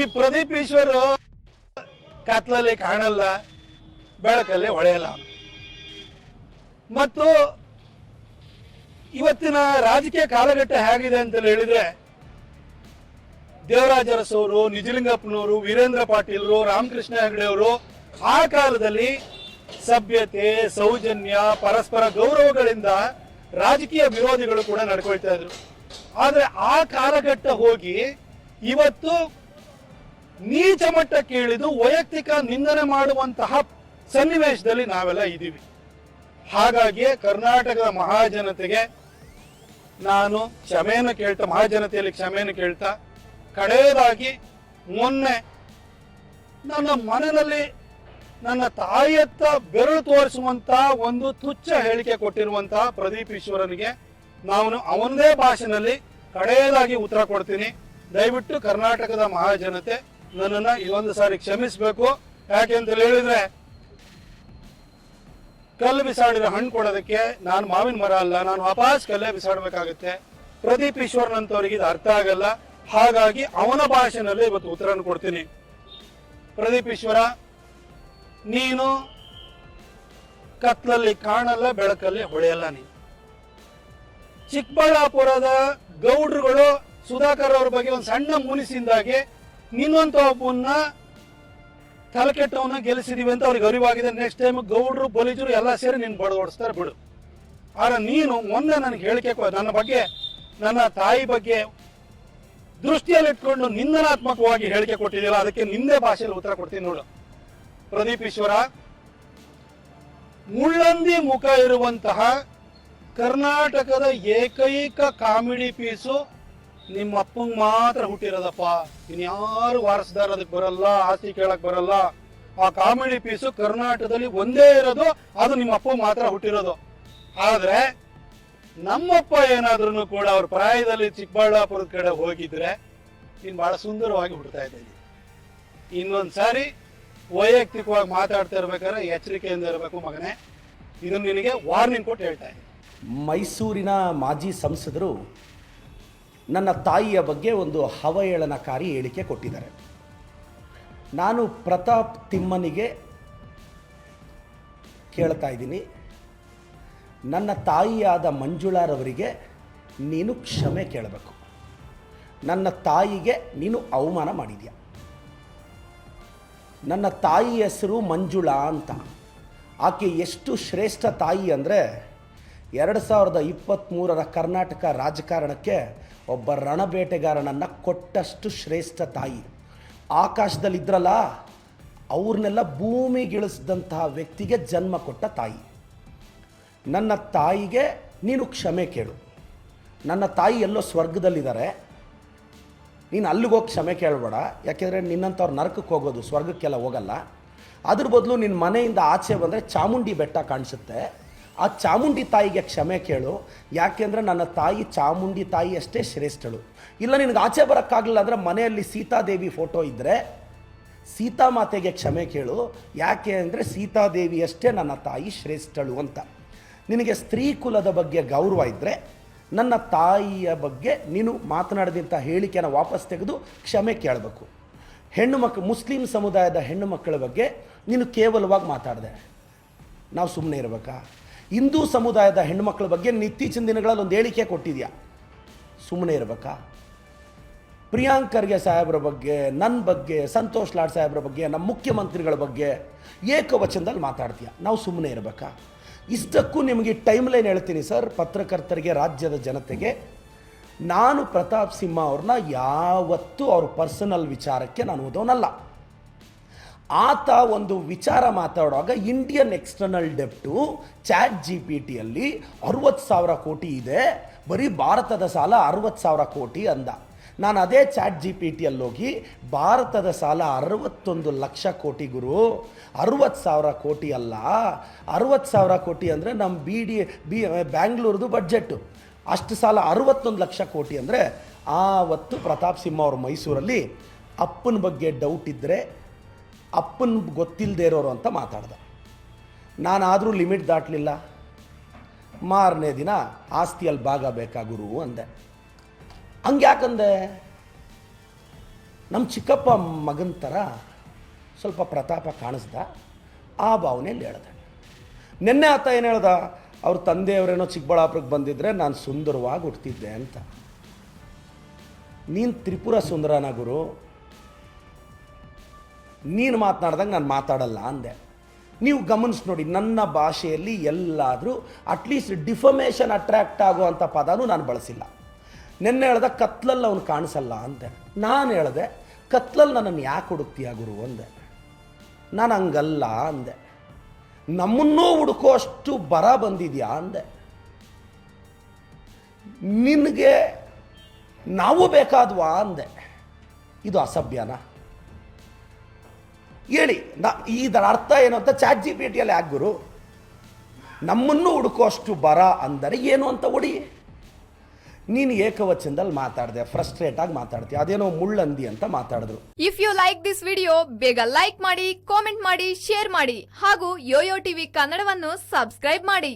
ಈ ಪ್ರದೀಪ್ ಈಶ್ವರ್ ಕತ್ಲಲ್ಲಿ ಕಾಣಲ್ಲ, ಬೆಳಕಲ್ಲಿ ಹೊಳೆಯಲ್ಲ. ಮತ್ತು ಇವತ್ತಿನ ರಾಜಕೀಯ ಕಾಲಘಟ್ಟ ಹೇಗಿದೆ ಅಂತ ಹೇಳಿದ್ರೆ ದೇವರಾಜ ಅರಸವರು ನಿಜಲಿಂಗಪ್ಪನವರು, ವೀರೇಂದ್ರ ಪಾಟೀಲ್ರು ರಾಮಕೃಷ್ಣ ಹೆಗಡೆ ಅವರು, ಆ ಕಾಲದಲ್ಲಿ ಸಭ್ಯತೆ, ಸೌಜನ್ಯ, ಪರಸ್ಪರ ಗೌರವಗಳಿಂದ ರಾಜಕೀಯ ವಿರೋಧಿಗಳು ಕೂಡ ನಡ್ಕೊಳ್ತಾ ಇದ್ರು. ಆದ್ರೆ ಆ ಕಾಲಘಟ್ಟ ಹೋಗಿ ಇವತ್ತು ನೀಚ ಮಟ್ಟಕ್ಕೆ ಇಳಿದು ವೈಯಕ್ತಿಕ ನಿಂದನೆ ಮಾಡುವಂತಹ ಸನ್ನಿವೇಶದಲ್ಲಿ ನಾವೆಲ್ಲ ಇದ್ದೀವಿ. ಹಾಗಾಗಿ ಕರ್ನಾಟಕದ ಮಹಾಜನತೆಗೆ ನಾನು ಕ್ಷಮೆಯನ್ನು ಕೇಳ್ತಾ, ಮಹಾಜನತೆಯಲ್ಲಿ ಕ್ಷಮೆಯನ್ನು ಕೇಳ್ತಾ, ಕಡೆಯದಾಗಿ ಮೊನ್ನೆ ನನ್ನ ಮನೆಯಲ್ಲಿ ನನ್ನ ತಾಯಿಯತ್ತ ಬೆರಳು ತೋರಿಸುವಂತ ಒಂದು ತುಚ್ಛ ಹೇಳಿಕೆ ಕೊಟ್ಟಿರುವಂತಹ ಪ್ರದೀಪ್ ಈಶ್ವರನಿಗೆ ನಾನು ಅವನದೇ ಭಾಷೆನಲ್ಲಿ ಕಡೆಯದಾಗಿ ಉತ್ತರ ಕೊಡ್ತೀನಿ. ದಯವಿಟ್ಟು ಕರ್ನಾಟಕದ ಮಹಾಜನತೆ ನನ್ನನ್ನ ಒಂದು ಸಾರಿ ಕ್ಷಮಿಸಬೇಕು. ಯಾಕೆ ಅಂತ ಹೇಳಿದ್ರೆ, ಕಲ್ಲು ಬಿಸಾಡಿದ್ರೆ ಹಣ್ಣು ಕೊಡೋದಕ್ಕೆ ನಾನು ಮಾವಿನ ಮರ ಅಲ್ಲ, ನಾನು ವಾಪಸ್ ಕಲ್ಲೇ ಬಿಸಾಡಬೇಕಾಗುತ್ತೆ. ಪ್ರದೀಪ್ ಈಶ್ವರ್ನಂತವ್ರಿಗೆ ಇದು ಅರ್ಥ ಆಗಲ್ಲ. ಹಾಗಾಗಿ ಅವನ ಭಾಷೆನಲ್ಲಿ ಇವತ್ತು ಉತ್ತರನ ಕೊಡ್ತೀನಿ. ಪ್ರದೀಪ್ ಈಶ್ವರ, ನೀನು ಕತ್ಲಲ್ಲಿ ಕಾಣಲ್ಲ, ಬೆಳಕಲ್ಲಿ ಹೊಳೆಯಲ್ಲ ನೀನು. ಚಿಕ್ಕಬಳ್ಳಾಪುರದ ಗೌಡ್ರುಗಳು ಸುಧಾಕರ್ ಅವ್ರ ಬಗ್ಗೆ ಒಂದು ಸಣ್ಣ ಮುನಿಸಿಂದಾಗಿ ನಿನ್ನಂತ ಒಬ್ಬನ್ನ ತಲೆಕೆಟ್ಟವನ್ನ ಗೆಲ್ಲಿಸಿದೀವಿ ಅಂತ ಅವ್ರಿಗೆ ಅರಿವಾಗಿದೆ ನೆಕ್ಸ್ಟ್ ಟೈಮ್ ಗೌಡ್ರು ಬಲಿಜರು ಎಲ್ಲ ಸೇರಿ ನೀನು ಬಡ ಓಡಿಸ್ತಾರೆ ಬಿಡು. ಆದ್ರೆ ನೀನು ಮೊನ್ನೆ ನನಗೆ ಹೇಳಿಕೆ ನನ್ನ ಬಗ್ಗೆ, ನನ್ನ ತಾಯಿ ಬಗ್ಗೆ ದೃಷ್ಟಿಯಲ್ಲಿಟ್ಕೊಂಡು ನಿಂದನಾತ್ಮಕವಾಗಿ ಹೇಳಿಕೆ ಕೊಟ್ಟಿದ್ದಿಲ್ಲ ಅದಕ್ಕೆ ನಿಂದೇ ಭಾಷೆಯಲ್ಲಿ ಉತ್ತರ ಕೊಡ್ತೀನಿ ನೋಡು. ಪ್ರದೀಪ್ ಈಶ್ವರ, ಮುಳ್ಳಂದಿ ಮುಖ ಇರುವಂತಹ ಕರ್ನಾಟಕದ ಏಕೈಕ ಕಾಮಿಡಿ ಪೀಸು ನಿಮ್ಮ ಅಪ್ಪಂಗ್ ಮಾತ್ರ ಹುಟ್ಟಿರೋದಪ್ಪ. ಇನ್ಯಾರು ವಾರಸದಾರ ಅದಕ್ಕೆ ಬರಲ್ಲ, ಆಸ್ತಿ ಕೇಳಕ್ ಬರಲ್ಲ. ಆ ಕಾಮಿಡಿ ಪೀಸು ಕರ್ನಾಟಕದಲ್ಲಿ ಒಂದೇ ಇರೋದು, ಅದು ನಿಮ್ಮ ಅಪ್ಪ ಮಾತ್ರ ಹುಟ್ಟಿರೋದು. ಆದ್ರೆ, ನಮ್ಮಪ್ಪ ಏನಾದ್ರೂ ಕೂಡ ಅವ್ರ ಪ್ರಾಯದಲ್ಲಿ ಚಿಕ್ಕಬಳ್ಳಾಪುರದ ಕಡೆ ಹೋಗಿದ್ರೆ ನೀನು ಬಹಳ ಸುಂದರವಾಗಿ ಹುಡ್ತಾ ಇದ್ದೀನಿ ಇನ್ನೊಂದ್ ಸಾರಿ ವೈಯಕ್ತಿಕವಾಗಿ ಮಾತಾಡ್ತಾ ಇರ್ಬೇಕಾದ್ರೆ ಎಚ್ಚರಿಕೆಯಿಂದ ಇರಬೇಕು ಮಗನೇ. ಇದನ್ನು ನಿನಗೆ ವಾರ್ನಿಂಗ್ ಕೊಟ್ಟು ಹೇಳ್ತಾ ಇದ್ದೀನಿ. ಮೈಸೂರಿನ ಮಾಜಿ ಸಂಸದರು ನನ್ನ ತಾಯಿಯ ಬಗ್ಗೆ ಒಂದು ಹವಹೇಳನಕಾರಿ ಹೇಳಿಕೆ ಕೊಟ್ಟಿದ್ದಾರೆ. ನಾನು ಪ್ರತಾಪ್ ತಿಮ್ಮನಿಗೆ ಕೇಳ್ತಾ ಇದ್ದೀನಿ. ನನ್ನ ತಾಯಿಯಾದ ಮಂಜುಳಾರವರಿಗೆ ನೀನು ಕ್ಷಮೆ ಕೇಳಬೇಕು. ನನ್ನ ತಾಯಿಗೆ ನೀನು ಅವಮಾನ ಮಾಡಿದ್ಯಾ? ನನ್ನ ತಾಯಿ ಹೆಸರು ಮಂಜುಳಾ ಅಂತ. ಆಕೆ ಎಷ್ಟು ಶ್ರೇಷ್ಠ ತಾಯಿ ಅಂದರೆ ಎರಡು ಸಾವಿರದ ಇಪ್ಪತ್ತ್ಮೂರರ ಕರ್ನಾಟಕ ರಾಜಕಾರಣಕ್ಕೆ ಒಬ್ಬ ರಣಬೇಟೆಗಾರನನ್ನು ಕೊಟ್ಟಷ್ಟು ಶ್ರೇಷ್ಠ ತಾಯಿ. ಆಕಾಶದಲ್ಲಿದ್ರಲ್ಲ ಅವ್ರನ್ನೆಲ್ಲ ಭೂಮಿಗಿಳಿಸಿದಂತಹ ವ್ಯಕ್ತಿಗೆ ಜನ್ಮ ಕೊಟ್ಟ ತಾಯಿ. ನನ್ನ ತಾಯಿಗೆ ನೀನು ಕ್ಷಮೆ ಕೇಳು. ನನ್ನ ತಾಯಿ ಎಲ್ಲೋ ಸ್ವರ್ಗದಲ್ಲಿದ್ದಾರೆ. ನೀನು ಅಲ್ಲಿಗೆ ಹೋಗಿ ಕ್ಷಮೆ ಕೇಳಬೇಡ. ಯಾಕೆಂದರೆ ನಿನ್ನಂಥವ್ರು ನರಕಕ್ಕೆ ಹೋಗೋದು, ಸ್ವರ್ಗಕ್ಕೆಲ್ಲ ಹೋಗಲ್ಲ. ಅದ್ರ ಬದಲು ನಿನ್ನ ಮನೆಯಿಂದ ಆಚೆ ಬಂದರೆ ಚಾಮುಂಡಿ ಬೆಟ್ಟ ಕಾಣಿಸುತ್ತೆ. ಆ ಚಾಮುಂಡಿ ತಾಯಿಗೆ ಕ್ಷಮೆ ಕೇಳು. ಯಾಕೆಂದರೆ ನನ್ನ ತಾಯಿ ಚಾಮುಂಡಿ ತಾಯಿ ಅಷ್ಟೇ ಶ್ರೇಷ್ಠಳು. ಇಲ್ಲ, ನಿನಗೆ ಆಚೆ ಬರೋಕ್ಕಾಗಲಿಲ್ಲ ಅಂದರೆ ಮನೆಯಲ್ಲಿ ಸೀತಾದೇವಿ ಫೋಟೋ ಇದ್ದರೆ ಸೀತಾಮಾತೆಗೆ ಕ್ಷಮೆ ಕೇಳು. ಯಾಕೆ ಅಂದರೆ ಸೀತಾದೇವಿ ಅಷ್ಟೇ ನನ್ನ ತಾಯಿ ಶ್ರೇಷ್ಠಳು ಅಂತ. ನಿನಗೆ ಸ್ತ್ರೀ ಕುಲದ ಬಗ್ಗೆ ಗೌರವ ಇದ್ದರೆ ನನ್ನ ತಾಯಿಯ ಬಗ್ಗೆ ನೀನು ಮಾತನಾಡಿದಂಥ ಹೇಳಿಕೆನ ವಾಪಸ್ ತೆಗೆದು ಕ್ಷಮೆ ಕೇಳಬೇಕು. ಹೆಣ್ಣು ಮಕ್ಕಳು ಮುಸ್ಲಿಂ ಸಮುದಾಯದ ಹೆಣ್ಣು ಮಕ್ಕಳ ಬಗ್ಗೆ ನೀನು ಕೇವಲವಾಗಿ ಮಾತಾಡಿದೆ. ನಾವು ಸುಮ್ಮನೆ ಇರಬೇಕಾ? ಹಿಂದೂ ಸಮುದಾಯದ ಹೆಣ್ಣುಮಕ್ಕಳ ಬಗ್ಗೆ ಇತ್ತೀಚಿನ ದಿನಗಳಲ್ಲಿ ಒಂದು ಹೇಳಿಕೆ ಕೊಟ್ಟಿದೆಯಾ? ಸುಮ್ಮನೆ ಇರಬೇಕಾ? ಪ್ರಿಯಾಂಕರ್ಗೆ ಸಾಹೇಬ್ರ ಬಗ್ಗೆ ನನ್ನ ಬಗ್ಗೆ, ಸಂತೋಷ್ ಲಾಡ್ ಸಾಹೇಬ್ರ ಬಗ್ಗೆ, ನಮ್ಮ ಮುಖ್ಯಮಂತ್ರಿಗಳ ಬಗ್ಗೆ ಏಕವಚನದಲ್ಲಿ ಮಾತಾಡ್ತೀಯ? ನಾವು ಸುಮ್ಮನೆ ಇರಬೇಕಾ? ಇಷ್ಟಕ್ಕೂ ನಿಮಗೆ ಟೈಮ್ ಲೈನ್ ಹೇಳ್ತೀನಿ ಸರ್, ಪತ್ರಕರ್ತರಿಗೆ, ರಾಜ್ಯದ ಜನತೆಗೆ. ನಾನು ಪ್ರತಾಪ್ ಸಿಂಹ ಅವ್ರನ್ನ ಯಾವತ್ತೂ ಅವ್ರ ಪರ್ಸನಲ್ ವಿಚಾರಕ್ಕೆ ನಾನು ಓದೋನಲ್ಲ. ಆತ ಒಂದು ವಿಚಾರ ಮಾತಾಡುವಾಗ ಇಂಡಿಯನ್ ಎಕ್ಸ್ಟರ್ನಲ್ ಡೆಪ್ಟು ಚಾಟ್ ಜಿ ಪಿ ಟಿಯಲ್ಲಿ ಅರುವತ್ತು ಸಾವಿರ ಕೋಟಿ ಇದೆ. ಬರೀ ಭಾರತದ ಸಾಲ ಅರುವತ್ತು ಸಾವಿರ ಕೋಟಿ ಅಂದ. ನಾನು ಅದೇ ಚಾಟ್ ಜಿ ಪಿ ಟಿಯಲ್ಲಿ ಹೋಗಿ ಭಾರತದ ಸಾಲ ಅರವತ್ತೊಂದು ಲಕ್ಷ ಕೋಟಿ ಗುರು. ಅರವತ್ತು ಸಾವಿರ ಕೋಟಿ ಅಲ್ಲ. ಅರವತ್ತು ಸಾವಿರ ಕೋಟಿ ಅಂದರೆ ನಮ್ಮ ಬಿ ಡಿ ಬಿ ಬ್ಯಾಂಗ್ಳೂರ್ದು ಬಡ್ಜೆಟ್ಟು ಅಷ್ಟು ಸಾಲ ಅರುವತ್ತೊಂದು ಲಕ್ಷ ಕೋಟಿ ಅಂದರೆ ಆವತ್ತು ಪ್ರತಾಪ್ ಸಿಂಹ ಅವರು ಮೈಸೂರಲ್ಲಿ ಅಪ್ಪನ ಬಗ್ಗೆ ಡೌಟ್ ಇದ್ದರೆ ಅಪ್ಪನ ಗೊತ್ತಿಲ್ಲದೆ ಇರೋರು ಅಂತ ಮಾತಾಡ್ದೆ. ನಾನಾದರೂ ಲಿಮಿಟ್ ದಾಟಲಿಲ್ಲ. ಮಾರನೇ ದಿನ ಆಸ್ತಿಯಲ್ಲಿ ಭಾಗ ಬೇಕಾ ಗುರು ಅಂದೆ. ಹಂಗೆ ಯಾಕಂದೆ ನಮ್ಮ ಚಿಕ್ಕಪ್ಪ ಮಗನ ಥರ ಸ್ವಲ್ಪ ಪ್ರತಾಪ ಕಾಣಿಸ್ದ. ಆ ಭಾವನೆಯಲ್ಲಿ ಹೇಳ್ದೆ. ನಿನ್ನೆ ಆತ ಏನು ಹೇಳ್ದ? ಅವ್ರ ತಂದೆಯವರೇನೋ ಚಿಕ್ಕಬಳ್ಳಾಪುರಕ್ಕೆ ಬಂದಿದ್ದರೆ ನಾನು ಸುಂದರವಾಗಿ ಹುಟ್ಟಿದ್ದೆ ಅಂತ. ನೀನು ತ್ರಿಪುರ ಸುಂದರನ ಗುರು. ನೀನು ಮಾತನಾಡ್ದಂಗೆ ನಾನು ಮಾತಾಡಲ್ಲ ಅಂದೆ. ನೀವು ಗಮನಿಸಿ ನೋಡಿ, ನನ್ನ ಭಾಷೆಯಲ್ಲಿ ಎಲ್ಲಾದರೂ ಅಟ್ಲೀಸ್ಟ್ ಡಿಫಮೇಷನ್ ಅಟ್ರ್ಯಾಕ್ಟ್ ಆಗುವಂಥ ಪದನೂ ನಾನು ಬಳಸಿಲ್ಲ. ನಿನ್ನೆ ಹೇಳ್ದೆ ಕತ್ಲಲ್ಲಿ ಅವನು ಕಾಣಿಸಲ್ಲ ಅಂದೆ. ನಾನು ಹೇಳಿದೆ ಕತ್ಲಲ್ಲಿ ನನ್ನನ್ನು ಯಾಕೆ ಹುಡುಕ್ತೀಯ ಗುರು ಅಂದೆ. ನಾನು ಹಂಗಲ್ಲ ಅಂದೆ. ನಮ್ಮನ್ನೂ ಹುಡುಕೋ ಅಷ್ಟು ಬರ ಬಂದಿದೆಯಾ ಅಂದೆ. ನಿನಗೆ ನಾವು ಬೇಕಾದ್ವಾ ಅಂದೆ. ಇದು ಅಸಭ್ಯನಾ? ಹೇಳಿ, ನಾ ಇದರ ಅರ್ಥ ಏನು ಅಂತ ಚಾಟ್ ಜಿ ಪಿ ಟಿಯಲ್ಲಿ ಗುರು. ನಮ್ಮನ್ನು ಹುಡುಕುವಷ್ಟು ಬರ ಅಂದರೆ ಏನು ಅಂತ ಹೊಡಿ ನೀನು ಏಕವಚನದಲ್ಲಿ ಮಾತಾಡಿದೆ ಫ್ರಸ್ಟ್ರೇಟ್ ಆಗಿ ಮಾತಾಡ್ತೀಯ, ಅದೇನೋ ಮುಳ್ಳಂದಿ ಅಂತ ಮಾತಾಡಿದ್ರು. If you like this video ಬೇಗ ಲೈಕ್ ಮಾಡಿ ಕಾಮೆಂಟ್ ಮಾಡಿ ಶೇರ್ ಮಾಡಿ, ಹಾಗೂ ಯೋಯೋ ಟಿವಿ ಕನ್ನಡವನ್ನು ಸಬ್ಸ್ಕ್ರೈಬ್ ಮಾಡಿ.